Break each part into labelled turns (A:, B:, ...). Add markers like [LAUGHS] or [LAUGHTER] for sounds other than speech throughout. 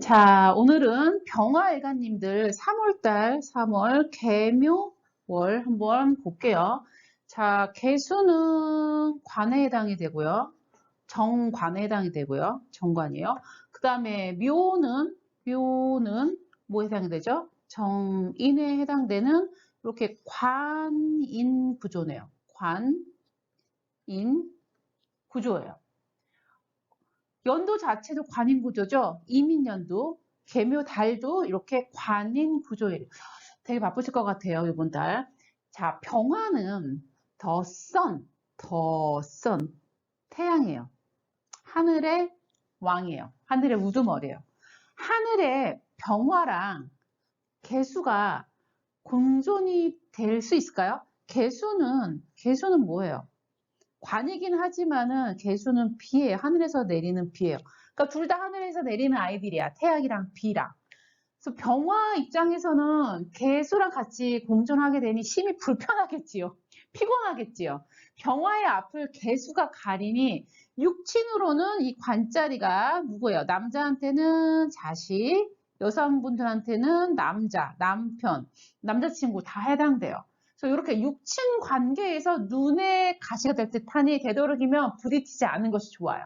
A: 자, 오늘은 병화일간님들 3월달 3월 개묘월 한번 볼게요. 자, 개수는 관에 해당이 되고요. 정관에 해당이 되고요. 정관이에요. 그 다음에 묘는 묘는 뭐 해당이 되죠? 정인에 해당되는 이렇게 관인 구조네요. 관인 구조예요. 연도 자체도 관인 구조죠. 이민연도, 개묘 달도 이렇게 관인 구조예요. 되게 바쁘실 것 같아요, 이번 달. 자, 병화는 더 선, 더 선, 태양이에요. 하늘의 왕이에요. 하늘의 우두머리예요. 하늘의 병화랑 개수가 공존이 될 수 있을까요? 개수는 개수는 뭐예요? 관이긴 하지만은 개수는 비예요. 하늘에서 내리는 비예요. 그러니까 둘 다 하늘에서 내리는 아이들이야. 태양이랑 비랑. 그래서 병화 입장에서는 개수랑 같이 공존하게 되니 심히 불편하겠지요. [LAUGHS] 피곤하겠지요. 병화의 앞을 개수가 가리니 육친으로는 이 관자리가 누구예요? 남자한테는 자식, 여성분들한테는 남자, 남편, 남자친구 다 해당돼요. 그래서 이렇게 육친 관계에서 눈에 가시가 될 듯하니 되도록이면 부딪히지 않는 것이 좋아요.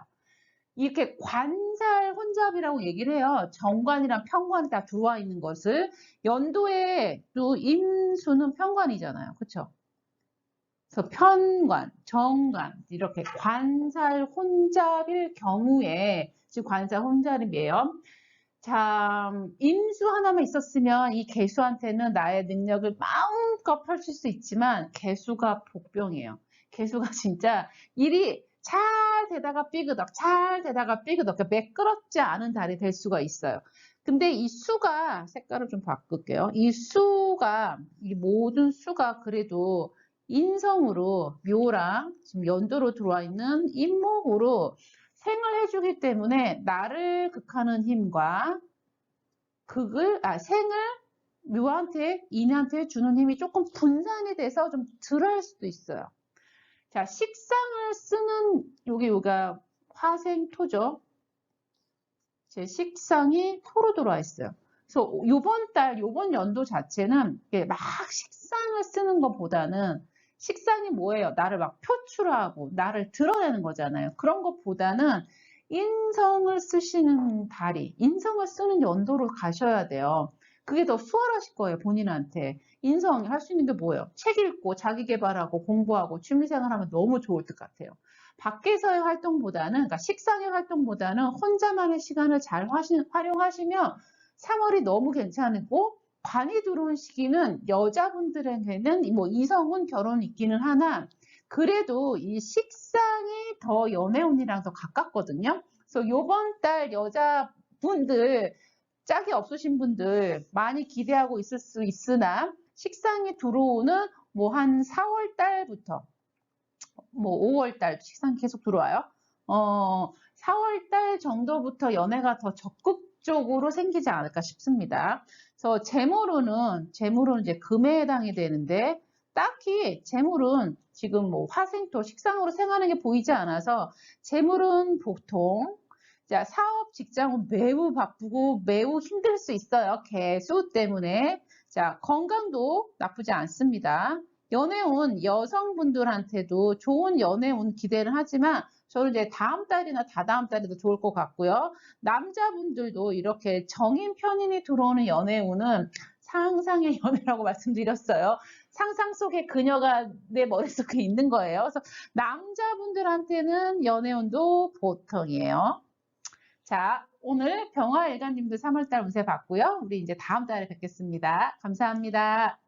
A: 이렇게 관살 혼잡이라고 얘기를 해요. 정관이랑 편관이 다 들어와 있는 것을 연도에 또 임수는 편관이잖아요. 그렇죠? 그래서 편관, 정관 이렇게 관살 혼잡일 경우에 지금 관살 혼잡이에요. 자, 임수 하나만 있었으면 이 개수한테는 나의 능력을 마음껏 펼칠 수 있지만 개수가 복병이에요. 개수가 [LAUGHS] 진짜 일이 잘 되다가 삐그덕, 잘 되다가 삐그덕, 그러니까 매끄럽지 않은 달이 될 수가 있어요. 근데 이 수가, 색깔을 좀 바꿀게요. 이 수가, 이 모든 수가 그래도 인성으로 묘랑 지금 연도로 들어와 있는 인목으로 생을 해주기 때문에 나를 극하는 힘과 극을 아 생을 묘한테 인한테 주는 힘이 조금 분산이 돼서 좀 덜할 수도 있어요. 자 식상을 쓰는 여기 여기가 화생토죠. 제 식상이 토로 들어와 있어요. 그래서 요번 달 요번 연도 자체는 막 식상을 쓰는 것보다는 식상이 뭐예요? 나를 막 표출하고 나를 드러내는 거잖아요. 그런 것보다는 인성을 쓰시는 달이, 인성을 쓰는 연도로 가셔야 돼요. 그게 더 수월하실 거예요, 본인한테. 인성 할수 있는 게 뭐예요? 책 읽고 자기 개발하고 공부하고 취미생활 하면 너무 좋을 것 같아요. 밖에서의 활동보다는, 그러니까 식상의 활동보다는 혼자만의 시간을 잘 활용하시면 3월이 너무 괜찮고 관이 들어온 시기는 여자분들에게는 뭐 이성은 결혼 있기는 하나 그래도 이 식상이 더 연애운이랑 더 가깝거든요. 그래서 요번 달 여자분들 짝이 없으신 분들 많이 기대하고 있을 수 있으나 식상이 들어오는 뭐 한 4월 달부터 뭐 5월 달 식상 계속 들어와요. 어 4월 달 정도부터 연애가 더 적극 적으로 생기지 않을까 싶습니다. 그래서 재물로는 재물은 이제 금에 해당이 되는데 딱히 재물은 지금 뭐 화생토 식상으로 생하는 게 보이지 않아서 재물은 보통 자 사업 직장은 매우 바쁘고 매우 힘들 수 있어요. 개수 때문에 자 건강도 나쁘지 않습니다. 연애운 여성분들한테도 좋은 연애운 기대를 하지만 저는 이제 다음 달이나 다다음 달에도 좋을 것 같고요. 남자분들도 이렇게 정인 편인이 들어오는 연애운은 상상의 [LAUGHS] 연애라고 말씀드렸어요. 상상 속에 그녀가 내 머릿속에 있는 거예요. 그래서 남자분들한테는 연애운도 보통이에요. 자, 오늘 병화일간님도 3월달 운세 봤고요. 우리 이제 다음 달에 뵙겠습니다. 감사합니다.